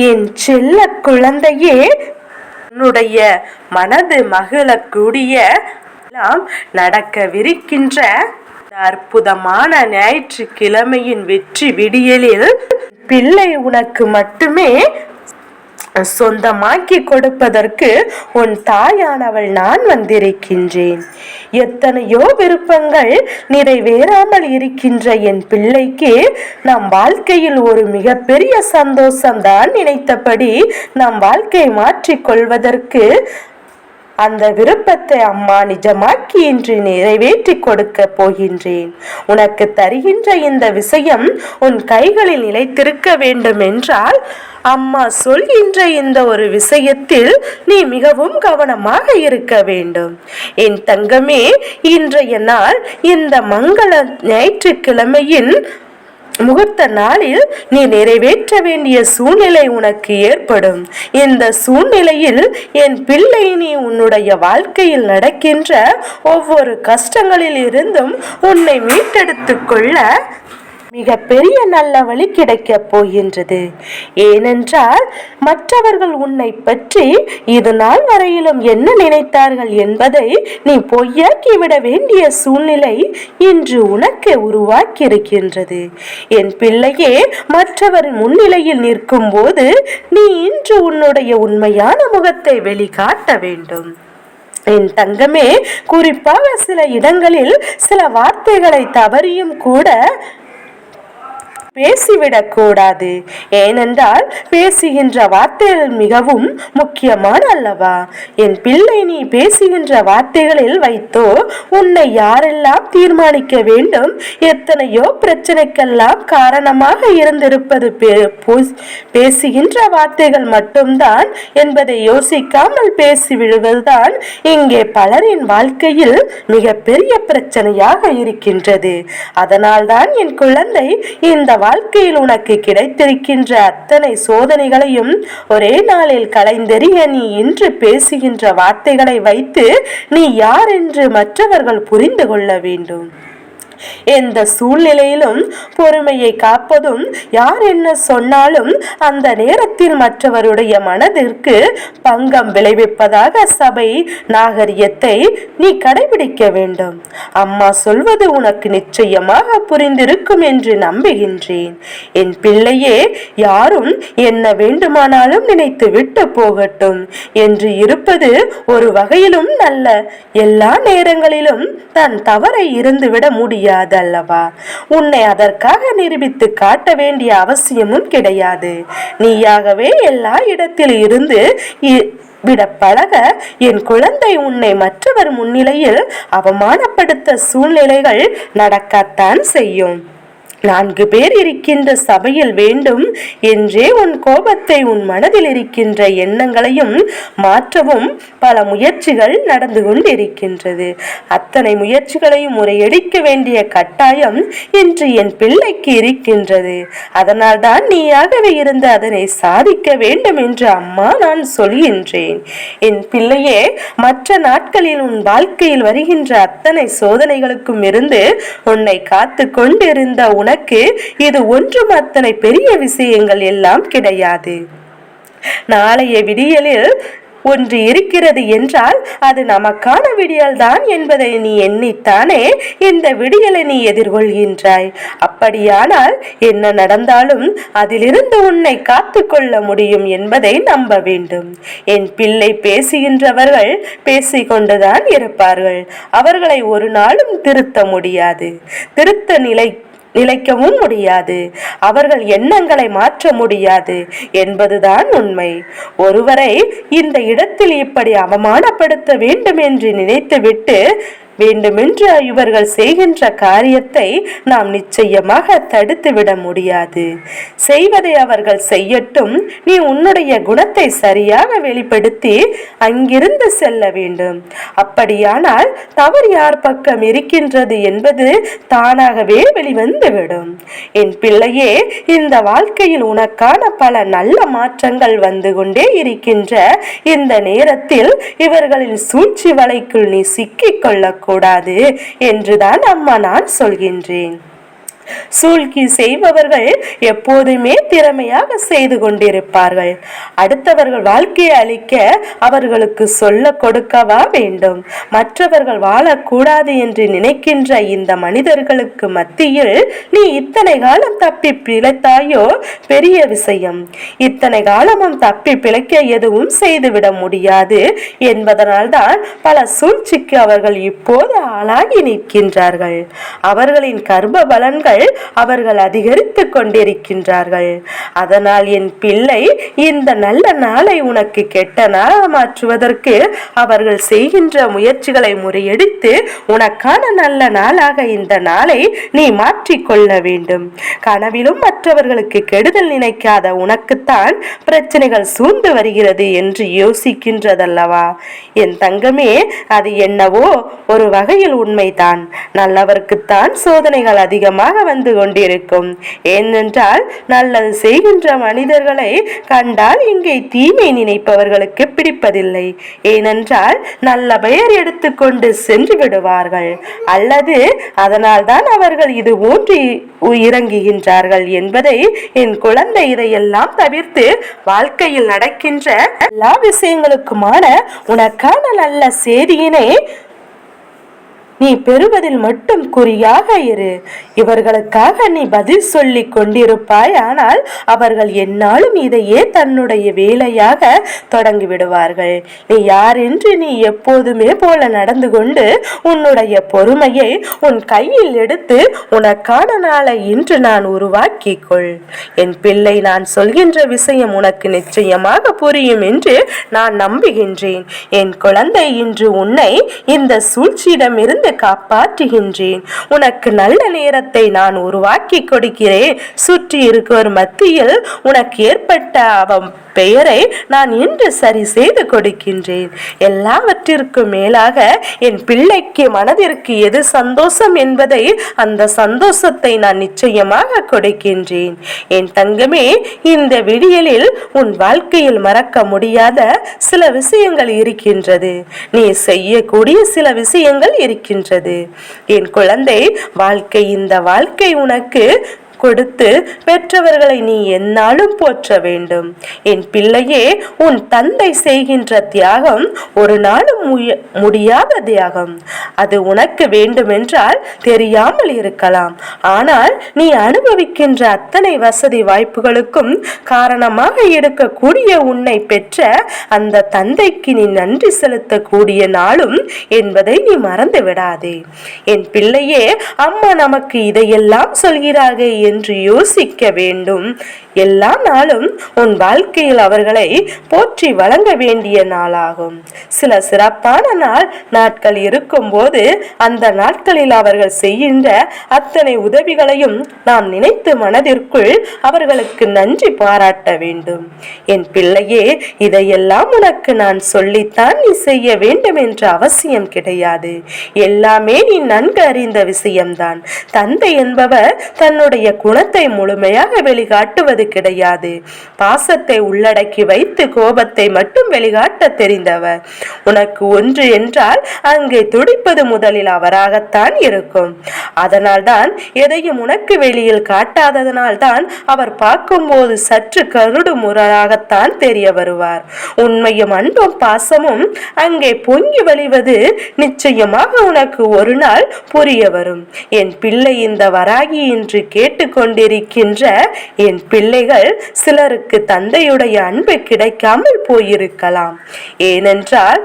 என் செல்ல குழந்தையே உன்னுடைய மனது மகிழக்கூடிய எல்லாம் நடக்கவிருக்கின்ற அற்புதமான ஞாயிற்றுக்கிழமையின் வெற்றி விடியலில் பிள்ளை உனக்கு மட்டுமே சொந்தமாக்கி கொடுப்பதற்கு உன் தாயானவள் நான் வந்திருக்கின்றேன். எத்தனையோ விருப்பங்கள் நிறைவேறாமல் இருக்கின்ற என் பிள்ளைக்கு நம் வாழ்க்கையில் ஒரு மிகப்பெரிய சந்தோஷம்தான் நினைத்தபடி நம் வாழ்க்கை மாற்றிக் கொள்வதற்கு அந்த விருப்பத்தை அம்மா நிஜமாக்கி இன்று நிறைவேற்றி கொடுக்க போகின்றேன். உனக்கு தருகின்ற இந்த விஷயம் உன் கைகளில் நிலைத்திருக்க வேண்டும் என்றால் அம்மா சொல்கின்ற இந்த ஒரு விஷயத்தில் நீ மிகவும் கவனமாக இருக்க வேண்டும். என் தங்கமே இன்றைய நாள் இந்த மங்கள ஞாயிற்றுக்கிழமையின் முகூர்த்த நாளில் நீ நிறைவேற்ற வேண்டிய சூழ்நிலை உனக்கு ஏற்படும். இந்த சூழ்நிலையில் என் பிள்ளை நீ உன்னுடைய வாழ்க்கையில் நடக்கின்ற ஒவ்வொரு கஷ்டங்களில் இருந்தும் உன்னை மீட்டெடுத்துக் கொள்ள மிக பெரிய நல்ல வழி கிடைக்கப் போகின்றது. ஏனென்றால் மற்றவர்கள் உன்னை பற்றி இது நாள் வரையிலும் என்ன நினைத்தார்கள் என்பதை நீ பொய்யாக்கி விட வேண்டிய சூழ்நிலை இன்று உனக்கு உருவாக்கியிருக்கின்றது. என் பிள்ளையே மற்றவர் முன்னிலையில் நிற்கும் போது நீ இன்று உன்னுடைய உண்மையான முகத்தை வெளிக்காட்ட வேண்டும். என் தங்கமே குறிப்பாக சில இடங்களில் சில வார்த்தைகளை தவறியும் கூட பேசிவிடக் கூடாது ஏனென்றால் பேசுகின்ற வார்த்தைகள் மிகவும் முக்கியமான அல்லவா? என் பிள்ளை நீ பேசுகின்ற வார்த்தைகளில் வைத்தோ உன்னை யாரெல்லாம் தீர்மானிக்க வேண்டும்? எத்தனையோ பிரச்சனைக்கெல்லாம் காரணமாக இருந்திருப்பது பேசுகின்ற வார்த்தைகள் மட்டும்தான் என்பதை யோசிக்காமல் பேசிவிடுவதுதான் இங்கே பலரின் வாழ்க்கையில் மிகப்பெரிய பிரச்சனையாக இருக்கின்றது. அதனால்தான் என் குழந்தை இந்த வாழ்க்கையில் உனக்கு கிடைத்திருக்கின்ற அத்தனை சோதனைகளையும் ஒரே நாளில் களைந்தெறிய நீ இன்று பேசுகின்ற வார்த்தைகளை வைத்து நீ யார் என்று மற்றவர்கள் புரிந்து கொள்ள வேண்டும். எந்த சூழ்நிலையிலும் பொறுமையை காப்பதும் யார் என்ன சொன்னாலும் அந்த நேரத்தில் மற்றவருடைய மனதிற்கு பங்கம் விளைவிப்பதாக சபை நாகரிகத்தை நீ கடைபிடிக்க வேண்டும். அம்மா சொல்வது உனக்கு நிச்சயமாக புரிந்திருக்கும் என்று நம்புகின்றேன். என் பிள்ளையே யாரும் என்ன வேண்டுமானாலும் நினைத்து விட்டு போகட்டும் என்று இருப்பது ஒரு வகையிலும் நல்ல. எல்லா நேரங்களிலும் தன் தவறை இருந்துவிட முடியாது. அல்லவா உன்னை அதற்காக நிரூபித்து காட்ட வேண்டிய அவசியமும் கிடையாது. நீயாகவே எல்லா இடத்தில் இருந்து விட பழக என் குழந்தை உன்னை மற்றவர் முன்னிலையில் அவமானப்படுத்த சூழ்நிலைகள் நடக்கத்தான் செய்யும். நான்கு பேர் இருக்கின்ற சபையில் வேண்டும் என்றே உன் கோபத்தை உன் மனதில் இருக்கின்ற எண்ணங்களையும் மாற்றவும் பல முயற்சிகள் நடந்து கொண்டிருக்கின்றது. அத்தனை முயற்சிகளையும் முறையடிக்க வேண்டிய கட்டாயம் இன்று என் பிள்ளைக்கு இருக்கின்றது. அதனால்தான் நீயாகவே இருந்து அதனை சாதிக்க வேண்டும் என்று அம்மா நான் சொல்கின்றேன். என் பிள்ளையே மற்ற நாட்களில் உன் வாழ்க்கையில் வருகின்ற அத்தனை சோதனைகளுக்கும் இருந்து உன்னை காத்து கொண்டிருந்த உனக்கு இது ஒன்றும் அத்தனை பெரிய விஷயங்கள் எல்லாம் கிடையாது. நாளைய விடியலில் ஒன்று இருக்கிறது என்றால் அது நமக்கான விடியல்தான் என்பதை நீ எண்ணித்தானே இந்த விடியலை நீ எதிர்கொள்கின்றாய். அப்படியானால் என்ன நடந்தாலும் அதிலிருந்து உன்னை காத்துக்கொள்ள முடியும் என்பதை நம்ப வேண்டும். என் பிள்ளை பேசுகின்றவர்கள் பேசிக்கொண்டுதான் இருப்பார்கள். அவர்களை ஒரு நாளும் திருத்த முடியாது. திருத்த நிலை நிலைக்கவும் முடியாது. அவர்கள் எண்ணங்களை மாற்ற முடியாது என்பதுதான் உண்மை. ஒருவரை இந்த இடத்தில் இப்படி அவமானப்படுத்த வேண்டும் என்று நினைத்துவிட்டு வேண்டுமென்று இவர்கள் செய்கின்ற காரியத்தை நாம் நிச்சயமாக தடுத்து விட முடியாது. செய்வதை அவர்கள் செய்யட்டும். நீ உன்னுடைய குணத்தை சரியாக வெளிப்படுத்தி அங்கிருந்து செல்ல வேண்டும். அப்படியானால் தவறு யார் பக்கம் இருக்கின்றது என்பது தானாகவே வெளிவந்துவிடும். என் பிள்ளையே இந்த வாழ்க்கையில் உனக்கான பல நல்ல மாற்றங்கள் வந்து கொண்டே இருக்கின்ற இந்த நேரத்தில் இவர்களின் சூழ்ச்சி வலைக்குள் நீ சிக்கிக் கூடாது என்றுதான் அம்மா நான் சொல்கின்றேன். சூழ்ச்சி செய்பவர்கள் எப்போதுமே திறமையாக செய்து கொண்டிருப்பார்கள். அடுத்தவர்கள் வாழ்க்கையை அளிக்க அவர்களுக்கு சொல்ல கொடுக்கவா வேண்டும்? மற்றவர்கள் வாழக்கூடாது என்று நினைக்கின்ற இந்த மனிதர்களுக்கு மத்தியில் நீ இத்தனை காலம் தப்பி பிழைத்தாயோ? பெரிய விஷயம். இத்தனை காலமும் தப்பி பிழைக்க எதுவும் செய்துவிட முடியாது என்பதனால்தான் பல சூழ்ச்சிக்கு அவர்கள் இப்போது ஆளாகி நிற்கின்றார்கள். அவர்களின் கர்ப்ப பலன்கள் அவர்கள் அதிகரித்து கொண்டிருக்கின்றார்கள். அதனால் என் பிள்ளை இந்த நல்ல நாளை உனக்கு கெட்ட நாளாக மாற்றுவதற்கு அவர்கள் செய்கின்ற முயற்சிகளை முறியடித்து உனக்கான நல்ல நாளாக இந்த நாளை நீ மாற்றிக்கொள்ள வேண்டும். கனவிலும் மற்றவர்களுக்கு கெடுதல் நினைக்காத உனக்குத்தான் பிரச்சனைகள் சூழ்ந்து வருகிறது என்று யோசிக்கின்றதல்லவா? என் தங்கமே அது என்னவோ ஒரு வகையில் உண்மைதான். நல்லவர்க்குத்தான் சோதனைகள் அதிகமாக வந்து கொண்டிருக்கும் ஏனென்றால் நல்லது செய்கின்ற மனிதர்களை கண்டால் இங்கே தீமை நினைப்பவர்களுக்கு பிடிப்பதில்லை. ஏனென்றால் நல்ல பெயர் எடுத்துக்கொண்டு சென்று விடுவார்கள். அல்லது அதனால்தான் அவர்கள் இது ஊன்றி இறங்குகின்றார்கள் என்பதை என் குழந்தை இதையெல்லாம் தவிர்த்து வாழ்க்கையில் நடக்கின்ற எல்லா விஷயங்களுக்குமான உனக்கான நல்ல செய்தியினை நீ பெறுவதில் மட்டும் குறியாக இரு. இவர்களுக்காக நீ பதில் சொல்லி கொண்டிருப்பாய். ஆனால் அவர்கள் என்னாலும் இதையே தன்னுடைய வேலையாக தொடங்கி விடுவார்கள். நீ யார் என்று நீ எப்போதுமே போல நடந்து கொண்டு உன்னுடைய பொறுமையை உன் கையில் எடுத்து உனக்கான நாளை இன்று நான் உருவாக்கிக் கொள். என் பிள்ளை நான் சொல்கின்ற விஷயம் உனக்கு நிச்சயமாக புரியும் என்று நான் நம்புகின்றேன். என் குழந்தை இன்று உன்னை இந்த சூழ்ச்சியிடமிருந்து காப்பாற்றுகின்றேன். உனக்கு நல்ல நேரத்தை நான் உருவாக்கி கொடுக்கிறேன். சுற்றி இருக்கிற மத்தியில் உனக்கு ஏற்பட்ட அவன் பெயரை நான் இன்று சரி செய்து கொடுக்கின்றேன். எல்லாவற்றிற்கும் மேலாக என் பிள்ளைக்கு மனதிற்கு எது சந்தோஷம் என்பதை அந்த சந்தோஷத்தை நான் நிச்சயமாக கொடுக்கின்றேன். என் தங்கமே இந்த விடியலில் உன் வாழ்க்கையில் மறக்க முடியாத சில விஷயங்கள் இருக்கின்றது. நீ செய்யக்கூடிய சில விஷயங்கள் இருக்கின்றன. இருக்கின்றது என் குழந்தை வாழ்க்கை இந்த வாழ்க்கை உனக்கு கொடுத்து பெற்றவர்களை நீ என்னாலும் போற்ற வேண்டும். என் பிள்ளையே உன் தந்தை செய்கின்ற தியாகம் ஒரு நாளும் முடியாத தியாகம். அது உனக்கு வேண்டுமென்றால் தெரியாமல் இருக்கலாம். ஆனால் நீ அனுபவிக்கின்ற அத்தனை வசதி வாய்ப்புகளுக்கும் காரணமாக இருக்கக்கூடிய உன்னை பெற்ற அந்த தந்தைக்கு நீ நன்றி செலுத்தக்கூடிய நாளும் என்பதை நீ மறந்து விடாதே என் பிள்ளையே அம்மா நமக்கு இதையெல்லாம் சொல்கிறார்கள் என்று யோசிக்க வேண்டும். எல்லா நாளும் உன் வாழ்க்கையில் அவர்களை போற்றி வழங்க வேண்டிய நாளாகும். சில சிறப்பான நாள் நாட்கள் இருக்கும்போது அந்த நாட்களில் அவர்கள் செய்கின்ற அத்தனை உதவிகளையும் நாம் நினைத்து மனதிற்குள் அவர்களுக்கு நன்றி பாராட்ட வேண்டும். என் பிள்ளையே இதையெல்லாம் உனக்கு நான் சொல்லித்தான் நீ செய்ய வேண்டும் என்ற அவசியம் கிடையாது. எல்லாமே நீ நன்கு அறிந்த விஷயம்தான். தந்தை என்பவர் தன்னுடைய குணத்தை முழுமையாக வெளிகாட்டுவது கிடையாது. பாசத்தை உள்ளடக்கி வைத்து கோபத்தை மட்டும் வெளிகாட்ட தெரிந்தவர். உனக்கு ஒன்று என்றால் அங்கே துடிப்பது முதலில் அவராகத்தான் இருக்கும். அதனால்தான் எதையும் உனக்கு வெளியில் காட்டாததனால் தான் அவர் பார்க்கும்போது சற்று கருடு முரலாகத்தான் தெரிய வருவார். உண்மையும் அன்பும் பாசமும் அங்கே பொங்கி வழிவது நிச்சயமாக உனக்கு ஒரு நாள் புரிய வரும். என் பிள்ளை இந்த வராகி என்று கேட்டுக்கொண்டிருக்கின்ற என் பிள்ளைகள் சிலருக்கு தந்தையுடைய அன்பு கிடைக்காமல் போயிருக்கலாம். ஏனென்றால்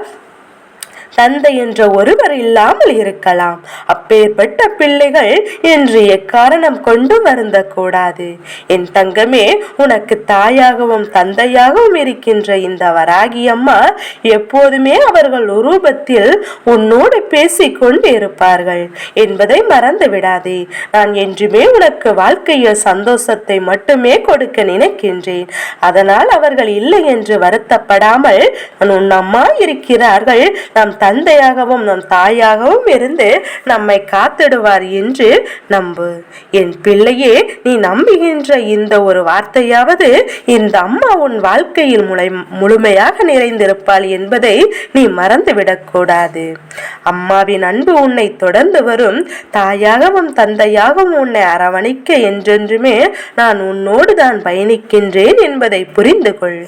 தந்தை என்ற ஒருவர் இல்லாமல் இருக்கலாம். அப்பேற்பட்ட பிள்ளைகள் என்று எக்காரணம் கொண்டு வருந்த கூடாது என் தங்கமே உனக்கு தாயாகவும் தந்தையாகவும் இருக்கின்ற இந்த வராகி அம்மா எப்போதுமே அவர்கள் ரூபத்தில் உன்னோடு பேசிக் கொண்டு இருப்பார்கள். என்பதை மறந்து விடாதே. நான் என்றுமே உனக்கு வாழ்க்கையில் சந்தோஷத்தை மட்டுமே கொடுக்க நினைக்கின்றேன். அதனால் அவர்கள் இல்லை என்று வருத்தப்படாமல் உன் அம்மா இருக்கிறார்கள். நம் தந்தையாகவும் நம் தாயாகவும் இருந்து நம்மை காத்திடுவார் என்று நம்பு. என் பிள்ளையே நீ நம்புகின்ற இந்த ஒரு வார்த்தையாவது இந்த அம்மா உன் வாழ்க்கையில் முளை முழுமையாக நிறைந்திருப்பாள் என்பதை நீ மறந்துவிடக்கூடாது அம்மாவின் அன்பு உன்னை தொடர்ந்து வரும். தாயாகவும் தந்தையாகவும் உன்னை அரவணைக்க என்றென்றுமே நான் உன்னோடு தான் பயணிக்கின்றேன் என்பதை புரிந்து கொள்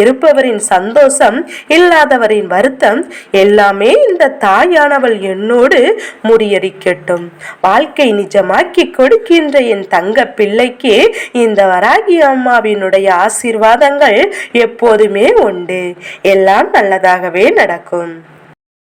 இருப்பவரின் சந்தோஷம் இல்லாதவரின் வருத்தம் எல்லாமே இந்த தாயானவள் என்னோடு முறியடிக்கட்டும். வாழ்க்கை நிஜமாக்கி கொடுக்கின்ற என் தங்க பிள்ளைக்கு இந்த வராகி அம்மாவினுடைய ஆசீர்வாதங்கள் எப்போதுமே உண்டு. எல்லாம் நல்லதாகவே நடக்கும்.